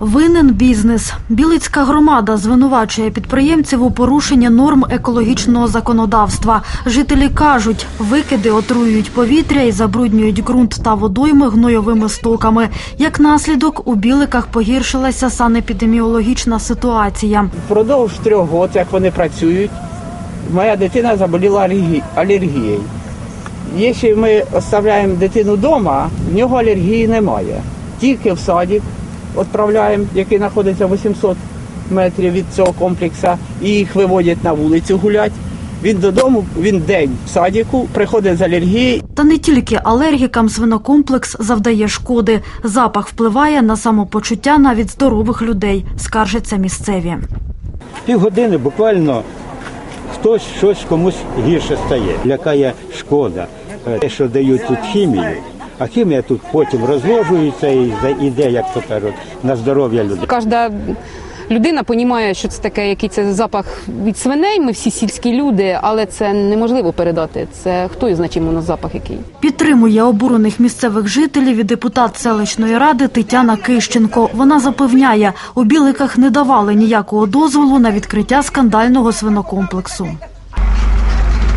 Винен бізнес. Білицька громада звинувачує підприємців у порушенні норм екологічного законодавства. Жителі кажуть, викиди отруюють повітря і забруднюють ґрунт та водойми гнойовими стоками. Як наслідок, у біликах погіршилася санепідеміологічна ситуація. Впродовж трьох років, як вони працюють, моя дитина заболіла алергі- алергією. Якщо ми оставляємо дитину вдома, в нього алергії немає. Тільки в садик відправляємо, який знаходиться 800 метрів від цього комплексу, і їх виводять на вулицю гуляти. Він додому, він день в садику, приходить з алергією, Та не тільки алергікам свинокомплекс завдає шкоди. Запах впливає на самопочуття навіть здорових людей, скаржаться місцеві. Півгодини буквально хтось щось комусь гірше стає. Лякає шкода. Е, Те, що дають тут хімію, а хімія тут потім розложується і за- йде, як то кажуть, на здоров'я людей. Кожна людина розуміє, що це таке, який це запах від свиней. Ми всі сільські люди, але це неможливо передати. Це хто і значимо на запах який. Підтримує обурених місцевих жителів і депутат селищної ради Тетяна Кищенко. Вона запевняє, у біликах не давали ніякого дозволу на відкриття скандального свинокомплексу.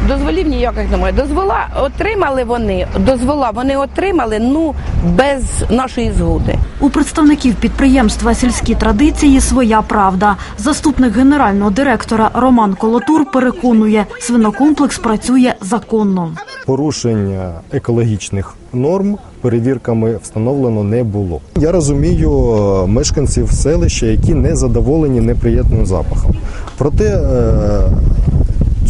Дозволів ніяких немає. Дозвола отримали вони. Дозвола вони отримали ну без нашої згоди. У представників підприємства сільські традиції своя правда. Заступник генерального директора Роман Колотур переконує, свинокомплекс працює законно. порушення екологічних норм перевірками встановлено не було. Я розумію е, мешканців селища, які не задоволені неприємним запахом. Проте е,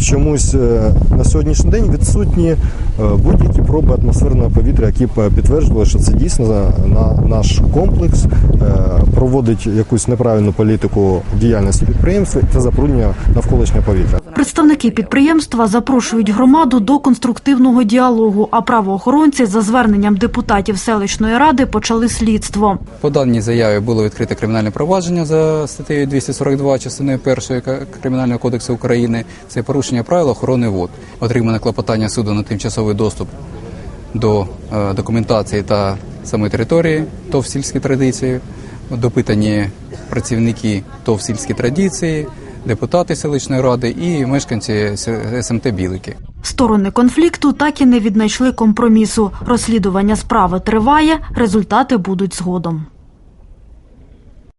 чомусь е, на сьогоднішній день відсутні будь-які проби атмосферного повітря, які підтверджували, що це дійсно на наш комплекс е, проводить якусь неправильну політику діяльності підприємства та забруднює навколишнє повітря. Представники підприємства запрошують громаду до конструктивного діалогу, а правоохоронці за зверненням депутатів селищної ради почали слідство. По даній заяві було відкрите кримінальне провадження за статтею 242 частиною 1 Кримінального кодексу України. Це порушення правил охорони вод. Отримане клопотання суду на тимчасовий доступ до е, документації та самої території ТОВ сільські традиції. Допитані працівники ТОВ сільські традиції, депутати селищної ради і мешканці СМТ Білики. Сторони конфлікту так і не віднайшли компромісу. Розслідування справи триває, результати будуть згодом.